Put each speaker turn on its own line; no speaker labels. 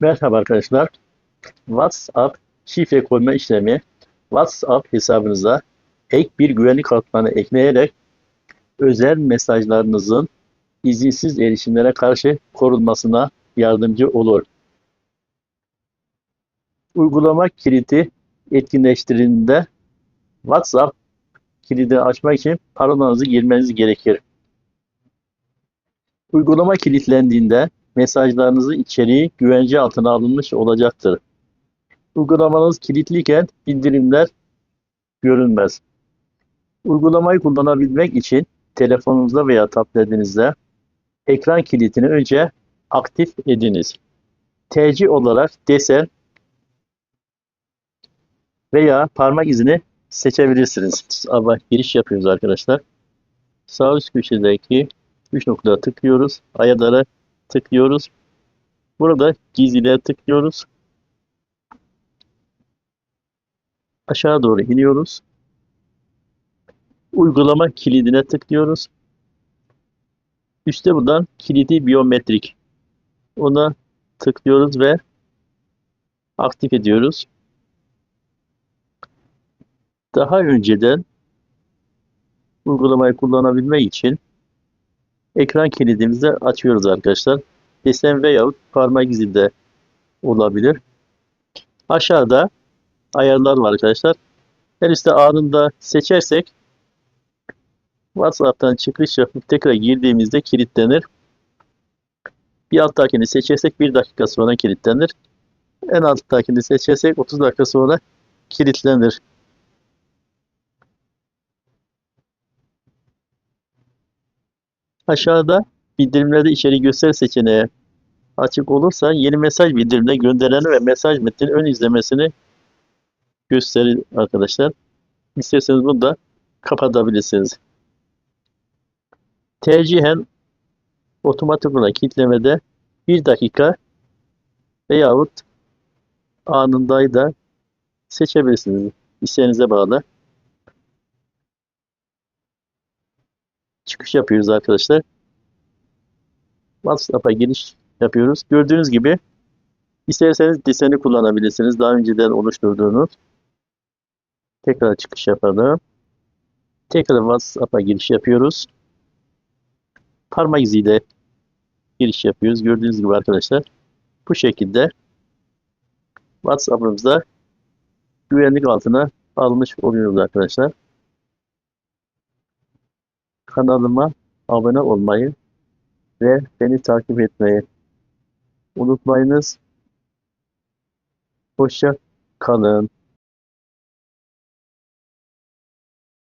Merhaba arkadaşlar. WhatsApp şifre koyma işlemi WhatsApp hesabınıza ek bir güvenlik katmanı ekleyerek özel mesajlarınızın izinsiz erişimlere karşı korunmasına yardımcı olur. Uygulama kilidi etkinleştirildiğinde WhatsApp kilidi açmak için parolanızı girmeniz gerekir. Uygulama kilitlendiğinde mesajlarınızın içeriği güvence altına alınmış olacaktır. Uygulamanız kilitliyken bildirimler görünmez. Uygulamayı kullanabilmek için telefonunuzda veya tabletinizde ekran kilidini önce aktif ediniz. Tercih olarak desen veya parmak izini seçebilirsiniz. Ama giriş yapıyoruz arkadaşlar. Sağ üst köşedeki 3 noktada tıklıyoruz. Ayarlara tıklıyoruz. Burada gizliye tıklıyoruz. Aşağı doğru iniyoruz. Uygulama kilidine tıklıyoruz. Üste buradan kilidi biyometrik. Ona tıklıyoruz ve aktif ediyoruz. Daha önceden uygulamayı kullanabilmek için ekran kilidimizi açıyoruz arkadaşlar. Desen veyahut parmak izi de olabilir. Aşağıda ayarlar var arkadaşlar. En üstte anında seçersek WhatsApp'tan çıkış yapıp tekrar girdiğimizde kilitlenir. Bir alttakini seçersek bir dakika sonra kilitlenir. En alttakini seçersek 30 dakika sonra kilitlenir. Aşağıda bildirimlerde içeri göster seçeneği açık olursa yeni mesaj bildirimine göndereni ve mesaj metninin ön izlemesini gösterir arkadaşlar. İsterseniz bunu da kapatabilirsiniz. Tercihen otomatik olarak kilitlemede bir dakika veyahut anında da seçebilirsiniz. İsteğinize bağlı. Çıkış yapıyoruz arkadaşlar. WhatsApp'a giriş yapıyoruz. Gördüğünüz gibi isterseniz deseni kullanabilirsiniz. Daha önceden oluşturduğunuz. Tekrar çıkış yapalım. Tekrar WhatsApp'a giriş yapıyoruz. Parmak iziyle giriş yapıyoruz. Gördüğünüz gibi arkadaşlar. Bu şekilde WhatsApp'ımızda güvenlik altına almış oluyoruz arkadaşlar. Kanalıma abone olmayı ve beni takip etmeyi unutmayınız. Hoşça kalın.